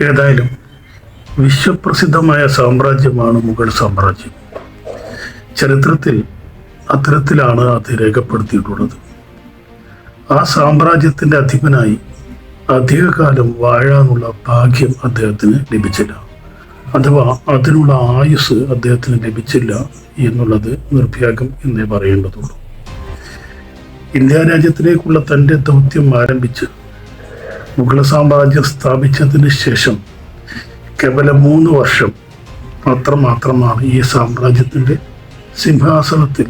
ഏതായാലും വിശ്വപ്രസിദ്ധമായ സാമ്രാജ്യമാണ് മുഗൾ സാമ്രാജ്യം. ചരിത്രത്തിൽ അത്തരത്തിലാണ് അത് രേഖപ്പെടുത്തിയിട്ടുള്ളത്. ആ സാമ്രാജ്യത്തിന്റെ അധിപനായി അധികകാലം വാഴാനുള്ള ഭാഗ്യം അദ്ദേഹത്തിന് ലഭിച്ചില്ല. അഥവാ അതിനുള്ള ആയുസ് അദ്ദേഹത്തിന് ലഭിച്ചില്ല എന്നുള്ളത് നിർഭ്യാഗം എന്നേ പറയേണ്ടതുള്ളൂ. ഇന്ത്യ രാജ്യത്തിലേക്കുള്ള തന്റെ ദൗത്യം ആരംഭിച്ച് മുഗൾ സാമ്രാജ്യം സ്ഥാപിച്ചതിന് ശേഷം കേവലം മൂന്ന് വർഷം അത്രമാത്രമാണ് ഈ സാമ്രാജ്യത്തിന്റെ സിംഹാസനത്തിൽ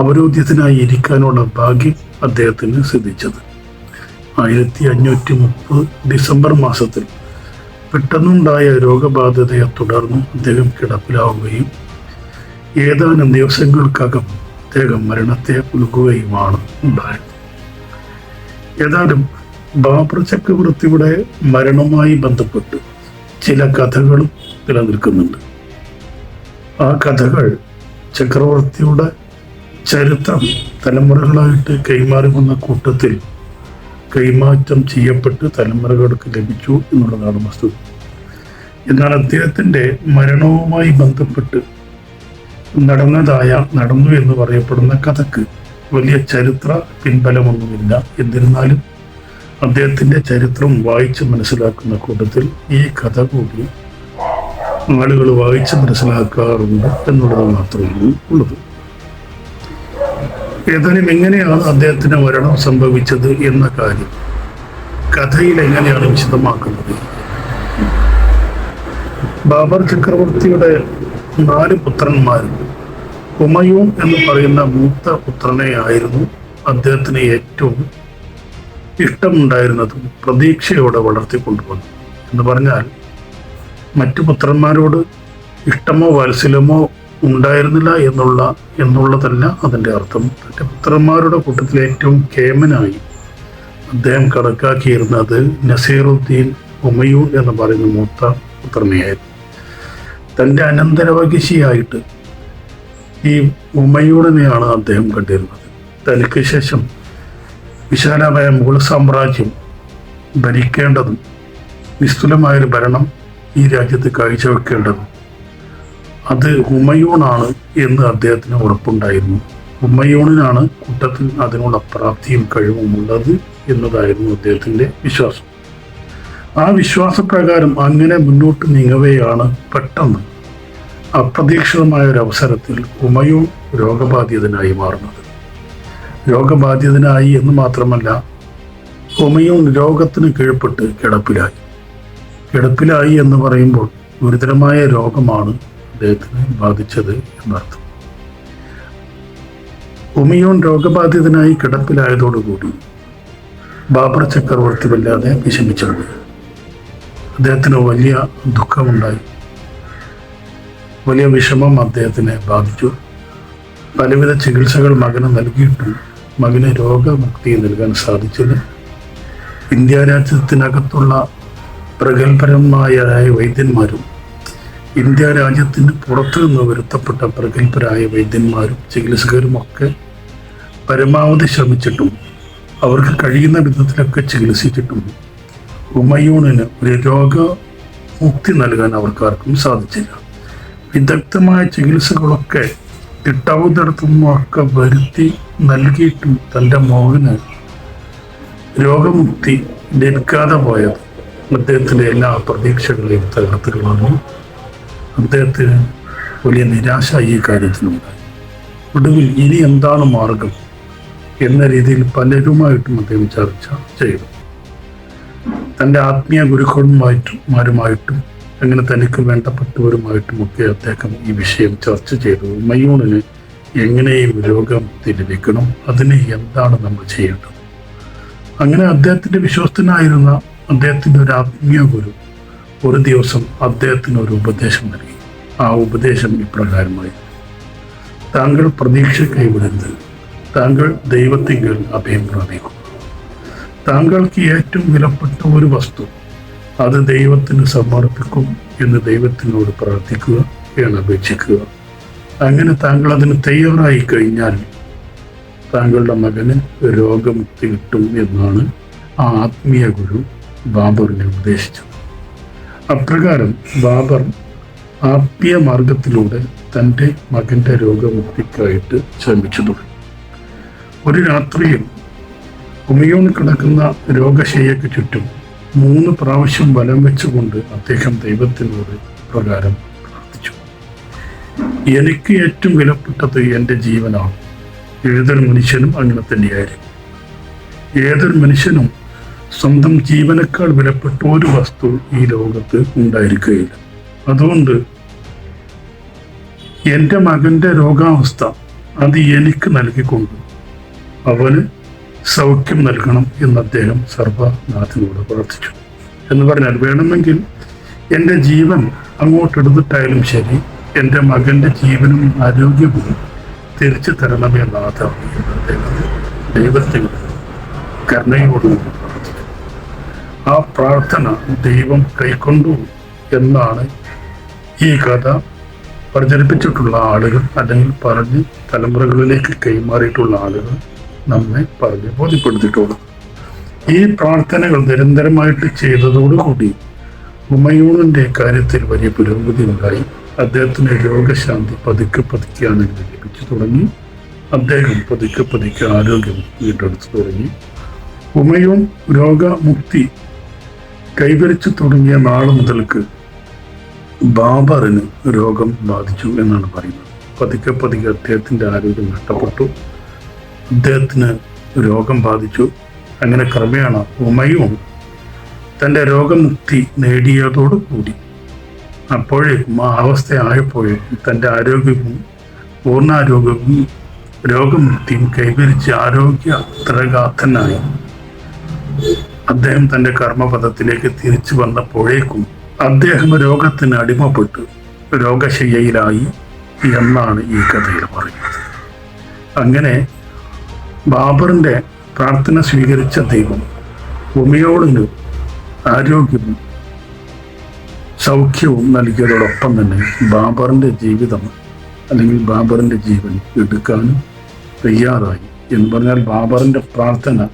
അവരോധ്യത്തിനായി ഇരിക്കാനുള്ള ഭാഗ്യം അദ്ദേഹത്തിന് സിദ്ധിച്ചത്. ആയിരത്തി അഞ്ഞൂറ്റി മുപ്പത് ഡിസംബർ മാസത്തിൽ പെട്ടെന്നുണ്ടായ രോഗബാധിതയെ തുടർന്ന് അദ്ദേഹം കിടപ്പിലാവുകയും ഏതാനും ദിവസങ്ങൾക്കകം അദ്ദേഹം മരണത്തെ ഉൽക്കുകയുമാണ് ഉണ്ടായത്. ഏതായാലും ബാബർ ചക്രവർത്തിയുടെ മരണവുമായി ബന്ധപ്പെട്ട് ചില കഥകളും നിലനിൽക്കുന്നുണ്ട്. ആ കഥകൾ ചക്രവർത്തിയുടെ ചരിത്രം തലമുറകളായിട്ട് കൈമാറി വന്ന കൂട്ടത്തിൽ കൈമാറ്റം ചെയ്യപ്പെട്ട് തലമുറകൾക്ക് ലഭിച്ചു എന്നുള്ളതാണ് വസ്തുത എന്നാൽ അദ്ദേഹത്തിന്റെ മരണവുമായി ബന്ധപ്പെട്ട് നടന്നതായ നടന്നു എന്ന് പറയപ്പെടുന്ന കഥക്ക് വലിയ ചരിത്ര പിൻബലമൊന്നുമില്ല. എന്നിരുന്നാലും അദ്ദേഹത്തിന്റെ ചരിത്രം വായിച്ച് മനസ്സിലാക്കുന്ന കൂട്ടത്തിൽ ഈ കഥ കൂടി ആളുകൾ വായിച്ച് മനസ്സിലാക്കാറുണ്ട് എന്നുള്ളത് മാത്രമേ ഉള്ളത് ഏതായാലും എങ്ങനെയാണ് അദ്ദേഹത്തിന് മരണം സംഭവിച്ചത് എന്ന കാര്യം കഥയിൽ എങ്ങനെയാണ് വിശദമാക്കുന്നത്? ബാബർ ചക്രവർത്തിയുടെ നാല് പുത്രന്മാരും ഹുമയൂൺ എന്ന് പറയുന്ന മൂത്ത പുത്രനെ ആയിരുന്നു അദ്ദേഹത്തിന് ഏറ്റവും ഇഷ്ടമുണ്ടായിരുന്നതും പ്രതീക്ഷയോടെ വളർത്തിക്കൊണ്ടുവന്നു എന്ന് പറഞ്ഞാൽ മറ്റു പുത്രന്മാരോട് ഇഷ്ടമോ വാത്സല്യമോ ഉണ്ടായിരുന്നില്ല എന്നുള്ള എന്നുള്ളതല്ല അതിന്റെ അർത്ഥം. തന്റെ പുത്രന്മാരുടെ കൂട്ടത്തിൽ ഏറ്റവും കേമനായി അദ്ദേഹം കണക്കാക്കിയിരുന്നത് നസീറുദ്ദീൻ ഉമയൂൺ എന്ന് പറയുന്ന മൂത്ത പുത്രനെയായിരുന്നു. തന്റെ അനന്തരവകിശിയായിട്ട് ഈ ഉമയൂണിനെയാണ് അദ്ദേഹം കണ്ടിരുന്നത്. തനിക്ക് ശേഷം വിശാലമായ മുഗൾ സാമ്രാജ്യം ഭരിക്കേണ്ടതും നിസ്തുലമായൊരു ഭരണം ഈ രാജ്യത്ത് കാഴ്ചവെക്കേണ്ടതും. അത് ഹുമയൂണാണ് എന്ന് അദ്ദേഹത്തിന് ഉറപ്പുണ്ടായിരുന്നു. ഹുമയൂണിനാണ് കൂട്ടത്തിൽ അതിനുള്ള പ്രാപ്തിയും കഴിവും ഉള്ളത് എന്നതായിരുന്നു അദ്ദേഹത്തിന്റെ വിശ്വാസം. ആ വിശ്വാസപ്രകാരം അങ്ങനെ മുന്നോട്ട് നീങ്ങവെയാണ് പെട്ടെന്ന് അപ്രതീക്ഷിതമായ ഒരു അവസരത്തിൽ ഹുമയൂൺ രോഗബാധിതനായി മാറുന്നത്. രോഗബാധിതനായി എന്ന് മാത്രമല്ല ഹുമയൂൺ രോഗത്തിന് കീഴ്പ്പെട്ട് കിടപ്പിലായി. കിടപ്പിലായി എന്ന് പറയുമ്പോൾ ഗുരുതരമായ രോഗമാണ് അദ്ദേഹത്തിന് ബാധിച്ചത് എന്നർത്ഥം. ഹുമയൂൺ രോഗബാധിതനായി കിടപ്പിലായതോടുകൂടി ബാബർ ചക്രവർത്തി വല്ലാതെ വിഷമിച്ചുണ്ട് അദ്ദേഹത്തിന് വലിയ ദുഃഖമുണ്ടായി. വലിയ വിഷമം അദ്ദേഹത്തിനെ ബാധിച്ചു. പലവിധ ചികിത്സകൾ മകന് നൽകിയിട്ടും മകന് രോഗമുക്തി നൽകാൻ സാധിച്ചത് ഇന്ത്യ രാജ്യത്തിനകത്തുള്ള പ്രഗത്ഭരമായ വൈദ്യന്മാരും ഇന്ത്യ രാജ്യത്തിന് പുറത്തു നിന്ന് വരുത്തപ്പെട്ട പ്രഗത്ഭരായ വൈദ്യന്മാരും ചികിത്സകരും ഒക്കെ പരമാവധി ശ്രമിച്ചിട്ടും അവർക്ക് കഴിയുന്ന വിധത്തിലൊക്കെ ചികിത്സിച്ചിട്ടും ഉമയൂണിന് ഒരു രോഗമുക്തി നൽകാൻ അവർക്കാർക്കും സാധിച്ചില്ല. വിദഗ്ധമായ ചികിത്സകളൊക്കെ കിട്ടാവുന്നിടത്തുനിന്നൊക്കെ വരുത്തി നൽകിയിട്ടും തന്റെ മോഹന് രോഗമുക്തി ലഭിക്കാതെ പോയത്. അദ്ദേഹത്തിന്റെ എല്ലാ പ്രതീക്ഷകളെയും തകർത്ത് കളഞ്ഞു അദ്ദേഹത്തിന് വലിയ നിരാശ ഈ കാര്യത്തിലുണ്ടായി. ഒടുവിൽ ഇനി എന്താണ് മാർഗം എന്ന രീതിയിൽ പലരുമായിട്ടും അദ്ദേഹം ചർച്ച ചെയ്തു. തന്റെ ആത്മീയ ഗുരുക്കന്മാരുമായിട്ടും അങ്ങനെ തനിക്ക് വേണ്ടപ്പെട്ടവരുമായിട്ടുമൊക്കെ അദ്ദേഹം ഈ വിഷയം ചർച്ച ചെയ്തു. മയൂണിന് എങ്ങനെയും രോഗം തിരിവിക്കണം. അതിന് എന്താണ് നമ്മൾ ചെയ്യേണ്ടത്? അങ്ങനെ അദ്ദേഹത്തിന്റെ വിശ്വസ്തനായിരുന്ന അദ്ദേഹത്തിന്റെ ഒരു ആത്മീയ ഗുരു ഒരു ദിവസം അദ്ദേഹത്തിന് ഒരു ഉപദേശം നൽകി. ആ ഉപദേശം ഇപ്രകാരമായി. താങ്കൾ പ്രതീക്ഷ കൈവിടരുത്. താങ്കൾ ദൈവത്തിങ്കൽ അഭയം പ്രാപിക്കും. താങ്കൾക്ക് ഏറ്റവും വിലപ്പെട്ട ഒരു വസ്തു അത് ദൈവത്തിന് സമർപ്പിക്കും എന്ന് ദൈവത്തിനോട് പ്രാർത്ഥിക്കുക അപേക്ഷിക്കുക അങ്ങനെ താങ്കൾ അതിന് തയ്യാറായി കഴിഞ്ഞാൽ താങ്കളുടെ മകന് രോഗമുക്തി കിട്ടും എന്നാണ് ആ ആത്മീയ ഗുരു ബാബറിനെ ഉപദേശിച്ചത്. അപ്രകാരം ബാബർ ആത്മീയ മാർഗത്തിലൂടെ തന്റെ മകന്റെ രോഗമുക്തിക്കായിട്ട് ശ്രമിച്ചു തുടങ്ങി. ഒരു രാത്രിയിൽ ഉമയോൺ കിടക്കുന്ന രോഗശയ്യക്ക് ചുറ്റും മൂന്ന് പ്രാവശ്യം വലം വെച്ചുകൊണ്ട് അദ്ദേഹം ദൈവത്തിനോട് പ്രകാരം പ്രാർത്ഥിച്ചു. എനിക്ക് ഏറ്റവും വിലപ്പെട്ടത് എന്റെ ജീവനാണ്. ഏതൊരു മനുഷ്യനും അങ്ങനെ തന്നെയായിരിക്കും. ഏതൊരു മനുഷ്യനും സ്വന്തം ജീവനേക്കാൾ വിലപ്പെട്ട ഒരു വസ്തു ഈ ലോകത്ത് ഉണ്ടായിരിക്കുകയില്ല. അതുകൊണ്ട് എന്റെ മകന്റെ രോഗാവസ്ഥ അത് എനിക്ക് നൽകിക്കൊണ്ട് അവന് സൗഖ്യം നൽകണം എന്ന് അദ്ദേഹം സർവനാഥനോട് പ്രാർത്ഥിച്ചു. എന്ന് പറഞ്ഞാൽ വേണമെങ്കിൽ എന്റെ ജീവൻ അങ്ങോട്ട് എടുത്തിട്ടായാലും ശരി എന്റെ മകന്റെ ജീവനും ആരോഗ്യവും തിരിച്ചു തരണമേ നാഥ ദൈവത്തിനോട് കരുണയോട് ആ പ്രാർത്ഥന ദൈവം കൈക്കൊണ്ടു എന്നാണ് ഈ കഥ പ്രചരിപ്പിച്ചിട്ടുള്ള ആളുകൾ അല്ലെങ്കിൽ പറഞ്ഞ് തലമുറകളിലേക്ക് കൈമാറിയിട്ടുള്ള ആളുകൾ നമ്മെ പറഞ്ഞ് ബോധ്യപ്പെടുത്തിയിട്ടുള്ളൂ ഈ പ്രാർത്ഥനകൾ നിരന്തരമായിട്ട് ചെയ്തതോടുകൂടി ഉമയൂണിന്റെ കാര്യത്തിൽ വലിയ പുരോഗതി ഉണ്ടായി. അദ്ദേഹത്തിന് രോഗശാന്തി പതുക്കെ പതുക്കെയാണ് ലഭിച്ചു തുടങ്ങി. അദ്ദേഹം പതുക്കെ പതുക്കെ ആരോഗ്യം വീണ്ടെടുത്തു തുടങ്ങി. ഉമയൂൺ രോഗമുക്തി കൈവരിച്ചു തുടങ്ങിയ നാൾ മുതൽക്ക് ബാബറിന് രോഗം ബാധിച്ചു എന്നാണ് പറയുന്നത്. പതുക്കെ പതുക്കെ അദ്ദേഹത്തിന്റെ ആരോഗ്യം നഷ്ടപ്പെട്ടു. അദ്ദേഹത്തിന് രോഗം ബാധിച്ചു. അങ്ങനെ ക്രമേണ ഉമയും തന്റെ രോഗമുക്തി നേടിയതോടുകൂടി അപ്പോഴേക്കും ആ അവസ്ഥയായപ്പോഴേക്കും തന്റെ ആരോഗ്യവും പൂർണാരോഗ്യവും രോഗമുക്തിയും കൈവരിച്ച് ആരോഗ്യ ത്രഗാഥനായി അദ്ദേഹം തന്റെ കർമ്മപഥത്തിലേക്ക് തിരിച്ചു വന്നപ്പോഴേക്കും അദ്ദേഹം രോഗത്തിന് അടിമപ്പെട്ടു. രോഗശയ്യയിലായി എന്നാണ് ഈ കഥയിൽ പറയുന്നത്. അങ്ങനെ ബാബറിന്റെ പ്രാർത്ഥന സ്വീകരിച്ച ദൈവം ഉമയോടിന് ആരോഗ്യവും സൗഖ്യവും നൽകിയതോടൊപ്പം തന്നെ ബാബറിന്റെ ജീവിതം അല്ലെങ്കിൽ ബാബറിന്റെ ജീവൻ എടുക്കാനും തയ്യാറായി എന്ന് പറഞ്ഞാൽ ബാബറിന്റെ പ്രാർത്ഥന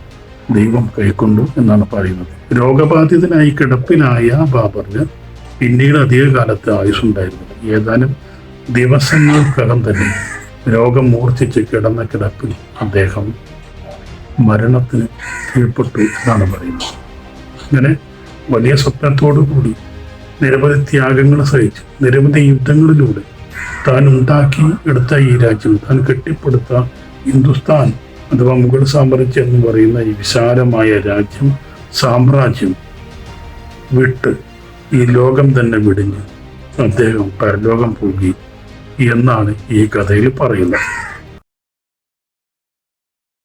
ദൈവം കൈക്കൊണ്ടു എന്നാണ് പറയുന്നത്. രോഗബാധിതനായി കിടപ്പിലായ ബാബറിന് പിന്നീട് അധികകാലത്ത് ആയുസ്സുണ്ടായിരുന്നില്ല ഏതാനും ദിവസങ്ങൾക്കകം തന്നെ രോഗം മൂർച്ഛിച്ച് കിടന്ന കിടപ്പിൽ അദ്ദേഹം മരണത്തിന് കീഴ്പ്പെട്ടു എന്നാണ് പറയുന്നത്. അങ്ങനെ വലിയ സ്വപ്നത്തോടു കൂടി നിരവധി ത്യാഗങ്ങൾ സഹിച്ച് നിരവധി യുദ്ധങ്ങളിലൂടെ താൻ ഉണ്ടാക്കി എടുത്ത ഈ രാജ്യം താൻ കെട്ടിപ്പടുത്ത ഹിന്ദുസ്ഥാൻ അഥവാ മുഗൾ സാമ്രാജ്യം എന്ന് പറയുന്ന ഈ വിശാലമായ രാജ്യം സാമ്രാജ്യം വിട്ട് ഈ ലോകം തന്നെ വിടിഞ്ഞ്. അദ്ദേഹം പരലോകം പോയി എന്നാണ് ഈ കഥയിൽ പറയുന്നത്.